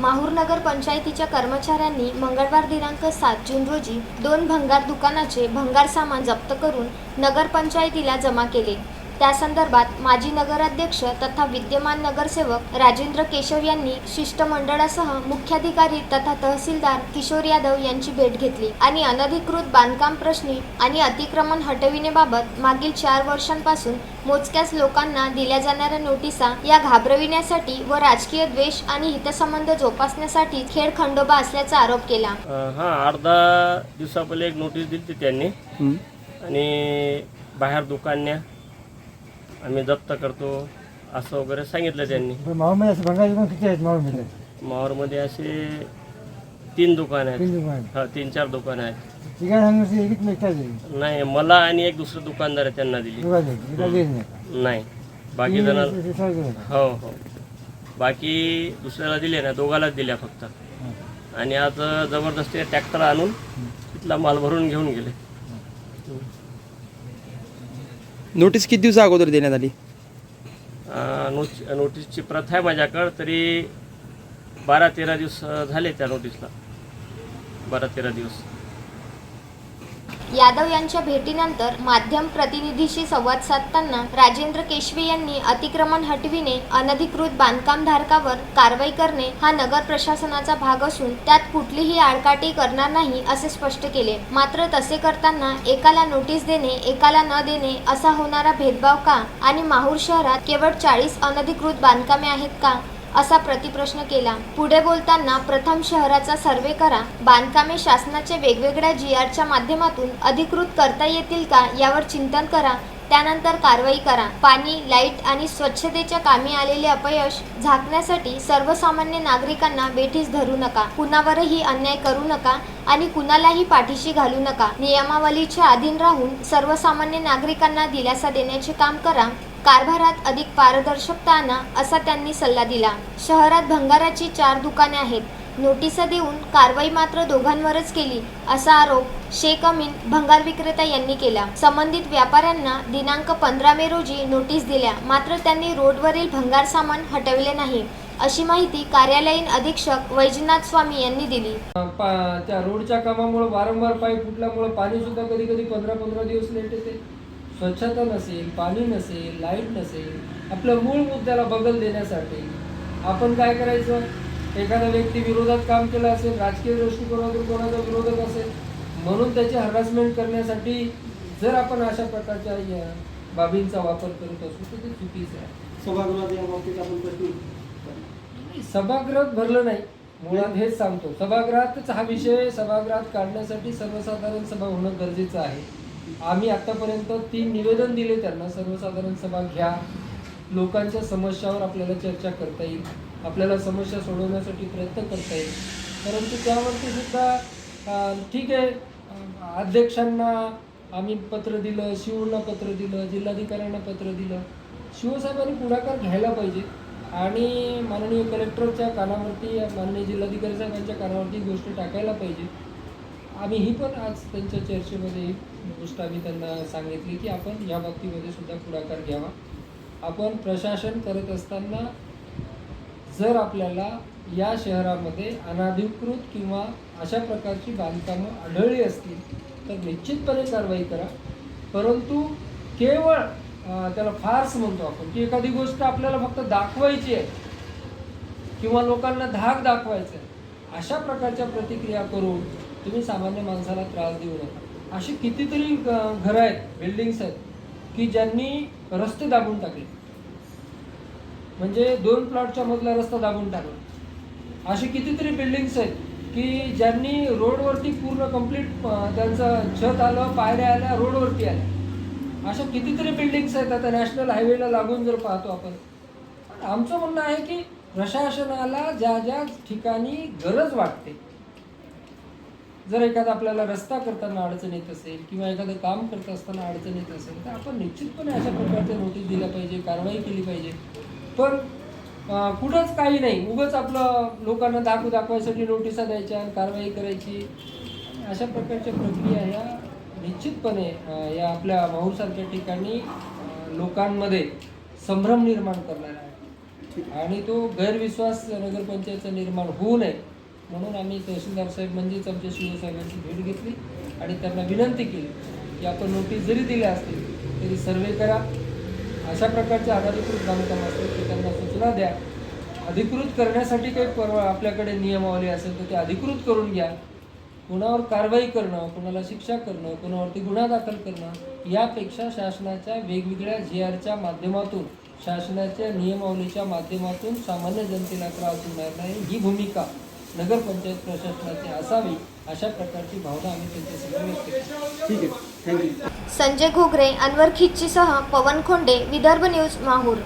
माहूर नगर पंचायतीच्या कर्मचाऱ्यांनी मंगळवार दिनांक सात जून रोजी दोन भंगार दुकानाचे भंगार सामान जप्त करून नगरपंचायतीला जमा केले. त्या संदर्भात माजी नगराध्यक्ष तथा विद्यमान नगरसेवक राजेंद्र केशव यांनी शिष्टमंडळासह मुख्याधिकारी तथा तहसीलदार किशोर यादव यांची भेट घेतली आणि अनधिकृत बांधकाम प्रश्नी आणि अतिक्रमण हटविण्याबाबत मागील चार वर्षांपासून मोजक्याच लोकांना दिल्या जाणाऱ्या नोटिसा या घाबरविण्यासाठी व राजकीय द्वेष आणि हितसंबंध जोपासण्यासाठी खेळ खंडोबा असल्याचा आरोप केला. हां आठ दहा दिवसा पहिले एक नोटीस दिली त्यांनी. आणि बाहेर दुकान्या आम्ही जप्त करतो असं वगैरे सांगितलं त्यांनी. माऊमध्ये असं किती आहेत मावरमध्ये असे तीन दुकान आहेत. तीन दुकान हा तीन चार दुकान आहेत. तिघा सांगितलं एकच एकटाच आहे नाही मला आणि एक दुसरं दुकानदार आहे त्यांना दिली. दोघाच आहे एका देत नाही. नाही. बाकी जण ती- ती हो हो. बाकी दुसऱ्याला दिले ना दोघालाच दिल्या फक्त. आणि आज जबरदस्ती ट्रॅक्टर आणून तिथला माल भरून घेऊन गेले. नोटीस किती दिवसा अगोदर देण्यात आली? अं, नोट नोटीसची प्रथा आहे माझ्याकडं तरी बारा तेरा दिवस अं, झाले त्या नोटीसला. बारा तेरा दिवस. यादव यांच्या भेटीनंतर माध्यम प्रतिनिधीशी संवाद साधताना राजेंद्र केशवे यांनी अतिक्रमण हटविणे अनधिकृत बांधकाम धारकावर कारवाई करणे हा नगर प्रशासनाचा भाग असून त्यात कुठलीही आडकाठी करणार नाही असे स्पष्ट केले. मात्र तसे करताना एकाला नोटीस देणे एकाला न देणे असा होणारा भेदभाव का? आणि माहूर शहरात केवळ चाळीस अनधिकृत बांधकामे आहेत का? असा प्रतिप्रश्न केला. पुढे बोलताना प्रथम शहराचा सर्वे करा. बांधकामे शासनाच्या वेगवेगळ्या जी आरच्या माध्यमातून अधिकृत करता येतील का यावर चिंतन करा. त्यानंतर कारवाई करा. पाणी लाइट आणि स्वच्छतेच्या कामी आलेले अपयश झाकण्यासाठी सर्वसामान्य नागरिकांना वेठीस धरू नका. कुणावरही अन्याय करू नका आणि कुणालाही पाठीशी घालू नका. नियमावलीच्या अधीन राहून सर्वसामान्य नागरिकांना दिलासा देण्याचे काम करा. कारभारात अधिक पारदर्शकता आणा असा त्यांनी सल्ला दिला. शहरात भंगाराची चार दुकाने आहेत. नोटिसा देऊन कारवाई मात्र दोघांवरच केली असा आरोप शेख अमीन भंगार विक्रेता यांनी केला. संबंधित व्यापाऱ्यांना दिनांक पंधरा मे रोजी नोटीस दिल्या. मात्र त्यांनी रोडवरील भंगार सामान हटवले नाही अशी माहिती कार्यालयीन अधीक्षक वैजनाथ स्वामी यांनी दिली. त्या रोडच्या कामामुळे वारंवार पाईप फुटल्यामुळे पाणी सुद्धा कधी कधी पंधरा पंधरा दिवस लेट येते. स्वच्छता नसेल पाणी नसेल लाइट नसेल आपल्या मूळ मुद्द्याला बदल देण्यासाठी आपण काय करायचं? एखादा व्यक्ती विरोधात काम केलं असेल राजकीय दृष्टिकोनातून कोणाचा विरोधक असेल म्हणून त्याची हरासमेंट करण्यासाठी जर आपण अशा प्रकारच्या या बाबींचा वापर करत असू तर ते चुकीचं आहे. सभागृहात या बाबतीत आपण प्रश्न सभागृहात भरलं नाही. मुळात हेच सांगतो. सभागृहातच हा विषय सभागृहात काढण्यासाठी सर्वसाधारण सभा होणं गरजेचं आहे. आम्ही आतापर्यंत तीन निवेदन दिले त्यांना. सर्वसाधारण सभा घ्या. लोकांच्या समस्यावर आपल्याला चर्चा करता येईल. आपल्याला समस्या सोडवण्यासाठी प्रयत्न करता येईल. परंतु त्यावरती सुद्धा ठीक आहे. अध्यक्षांना आम्ही पत्र दिलं शिवना पत्र दिलं जिल्हाधिकाऱ्यांना पत्र दिलं. शिवसाहेबांनी पुढाकार घ्यायला पाहिजे. आणि माननीय कलेक्टरच्या कानावरती माननीय जिल्हाधिकारी साहेबांच्या कानावरती गोष्ट टाकायला पाहिजे. आम्ही ही पण आज त्यांच्या चर्चेमध्ये गोष्ट आम्ही त्यांना सांगितली की आपण या बाबतीमध्ये सुद्धा पुढाकार घ्यावा. आपण प्रशासन करत असताना जर आपल्याला या शहरामध्ये अनाधिकृत किंवा अशा प्रकारची बांधकामं आढळली असतील तर निश्चितपणे कारवाई करा. परंतु केवळ त्याला फार्स म्हणतो आपण की एखादी गोष्ट आपल्याला फक्त दाखवायची आहे किंवा लोकांना धाक दाखवायचा आहे अशा प्रकारच्या प्रतिक्रिया करून तुम्ही सामान्य माणसाला त्रास देऊ नका. अशी कितीतरी घरं आहेत बिल्डिंग्स आहेत की ज्यांनी रस्ते दाबून टाकले. म्हणजे दोन प्लॉटच्या मधला रस्ता दाबून टाकला. अशी कितीतरी बिल्डिंग्स आहेत की ज्यांनी रोडवरती पूर्ण कंप्लीट त्यांचं छत आलं पायऱ्या आल्या रोडवरती आल्या. अशा कितीतरी बिल्डिंग्स आहेत आता नॅशनल हायवेला लागून जर पाहतो आपण. पण आमचं म्हणणं आहे की प्रशासनाला ज्या ज्या ठिकाणी गरज वाटते जर एखादा आपल्याला रस्ता करताना अडचण येत असेल किंवा एखादं काम करत असताना अडचण येत असेल तर आपण निश्चितपणे अशा प्रकारच्या नोटीस दिल्या पाहिजे कारवाई केली पाहिजे. पण कुठंच काही नाही. उगंच आपलं लोकांना दाखवू दाखवायसाठी नोटिसा द्यायच्या आणि कारवाई करायची. अशा प्रकारच्या प्रक्रिया ह्या निश्चितपणे या आपल्या माहूरसारख्या ठिकाणी लोकांमध्ये संभ्रम निर्माण करणार आहे. आणि तो गैरविश्वास नगरपंचायतचा निर्माण होऊ नये. म्हणून आम्ही तहसीलदार साहेब म्हणजेच आमच्या शिव साहेबांची भेट घेतली आणि त्यांना विनंती केली की आपण नोटीस जरी दिल्या असतील तरी सर्वे करा. अशा प्रकारचे अनधिकृत बांधकाम असतील ते त्यांना सूचना द्या. अधिकृत करण्यासाठी काही परवा आपल्याकडे नियमावली असेल तर ते अधिकृत करून घ्या. कुणावर कारवाई करणं कुणाला शिक्षा करणं कुणावरती गुन्हा दाखल करणं यापेक्षा शासनाच्या वेगवेगळ्या जी आरच्या माध्यमातून शासनाच्या नियमावलीच्या माध्यमातून सामान्य जनतेला त्रास होणार नाही ही भूमिका नगरपंचायत प्रशासनाची असावी अशा प्रकारची भावना आम्ही त्यांच्यासमोर व्यक्त केली. ठीक आहे. थँक्यू संजय घोगरे अनवर खिच्चीसह पवन खोंडे विदर्भ न्यूज माहूर.